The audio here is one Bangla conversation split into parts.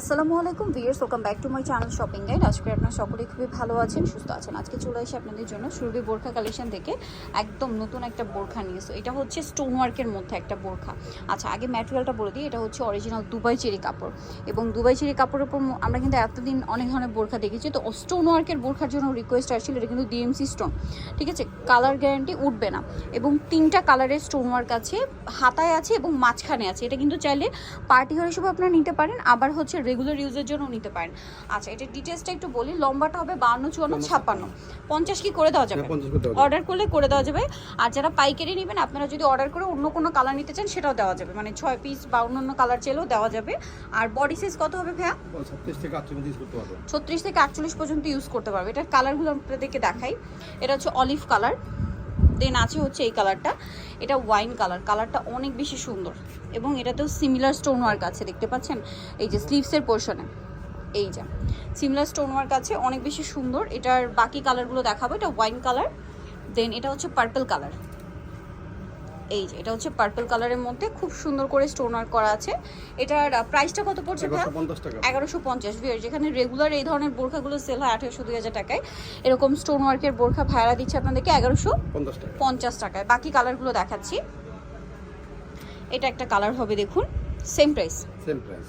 আসসালামু আলাইকুম viewers welcome back to my channel shopping guide আজকে আপনারা সকলেই খুবই ভালো আছেন, সুস্থ আছেন। আজকে চলে এসে আপনাদের জন্য সুরভি বোরখা কালেকশন থেকে একদম নতুন একটা বোরখা নিয়ে। এসো এটা হচ্ছে স্টোন ওয়ার্কের মধ্যে একটা বোরখা। আচ্ছা আগে ম্যাটেরিয়ালটা বলে দিই, এটা হচ্ছে অরিজিনাল দুবাই চেরি কাপড়। এবং দুবাই চেরি কাপড়ের উপর আমরা কিন্তু এতদিন অনেক ধরনের বোরখা দেখেছি। তো স্টোন ওয়ার্কের বোরখার জন্য রিকোয়েস্ট আসছিল, এটা কিন্তু ডিএমসি স্টোন ঠিক আছে? কালার গ্যারান্টি উঠবে না। এবং তিনটা কালারের স্টোন ওয়ার্ক আছে, হাতায় আছে এবং মাঝখানে আছে। এটা কিন্তু চাইলে পার্টি হিসেবে আপনারা নিতে পারেন। আবার হচ্ছে রেগুলার ইউজের জন্য নিতে পারেন। আচ্ছা এটা ডিটেলসটা একটু বলি। লম্বাটা হবে বান্ন চুয়ান্ন ছাপ্পান্ন। পঞ্চাশ কি করে দেওয়া যাবে। অর্ডার করলে করে দেওয়া যাবে। আর যারা পাইকারি নেবেন আপনারা যদি অর্ডার করে অন্য কোনো কালার নিতে চান সেটাও দেওয়া যাবে। মানে ছয় পিস বা অন্য অন্য কালার চাইলেও দেওয়া যাবে। আর বডি সাইজ কত হবে ভাইয়া? ছত্রিশ থেকে আটচল্লিশ পর্যন্ত ইউজ করতে পারবে। এটার কালারগুলো আপনাদেরকে দেখাই। এটা হচ্ছে অলিভ কালার দেন আছে হচ্ছে এই কালারটা। এটা ওয়াইন কালার। কালারটা অনেক বেশি সুন্দর। এবং এটাতেও সিমিলার স্টোন ওয়ার্ক আছে, দেখতে পাচ্ছেন? এই যে স্লিভসের পোর্শনে এই যে। সিমিলার স্টোন ওয়ার্ক আছে, অনেক বেশি সুন্দর। এটার বাকি কালারগুলো দেখাবো। এটা ওয়াইন কালার দেন এটা হচ্ছে পার্পল কালার এই যে এটা হচ্ছে পার্পল কালারের মধ্যে খুব সুন্দর করে স্টোন ওয়ার্ক করা আছে। এটার প্রাইসটা কত পড়ছে এগারোশো পঞ্চাশ পঞ্চাশ। যেখানে রেগুলার এই ধরনের বোরখাগুলো সেল হয় আঠেরোশো দুই হাজার টাকায়। এরকম স্টোন ওয়ার্কের বোরখা ভাড়া দিচ্ছে আপনাদেরকে এগারোশো পঞ্চাশ টাকায়। বাকি কালারগুলো দেখাচ্ছি। এটা একটা কালার হবে দেখুন। সেম প্রাইস সেম প্রাইস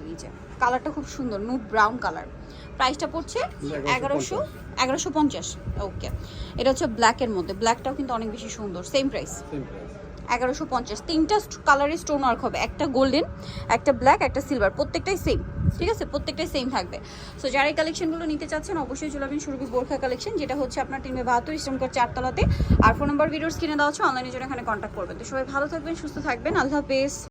এই যে। কালারটা খুব সুন্দর নুট ব্রাউন কালার প্রাইসটা পড়ছে এগারোশো এগারোশো পঞ্চাশ। ওকে এটা হচ্ছে ব্ল্যাকের মধ্যে ব্ল্যাকটাও কিন্তু অনেক বেশি সুন্দর সেম প্রাইস এগারোশো পঞ্চাশ তিনটা কালারের স্টোন ওয়ার্ক হবে একটা গোল্ডেন একটা ব্ল্যাক একটা সিলভার প্রত্যেকটাই সেম ঠিক আছে? প্রত্যেকটাই সেম থাকবে। সো যারা এই কালেকশনগুলো নিতে চাচ্ছেন অবশ্যই চলে যাবেন সুরভি বোরখা কালেকশন যেটা হচ্ছে আপনার টিমে বাহাত্তর ইস্টমকার চারতলাতে। আর ফোন নাম্বার ভিডিওস কিনে দেওয়া হচ্ছে অনলাইনে জন্য এখানে কন্ট্যাক্ট করবেন। তো সবাই ভালো থাকবেন সুস্থ থাকবেন আল্লাহ হাফেজ।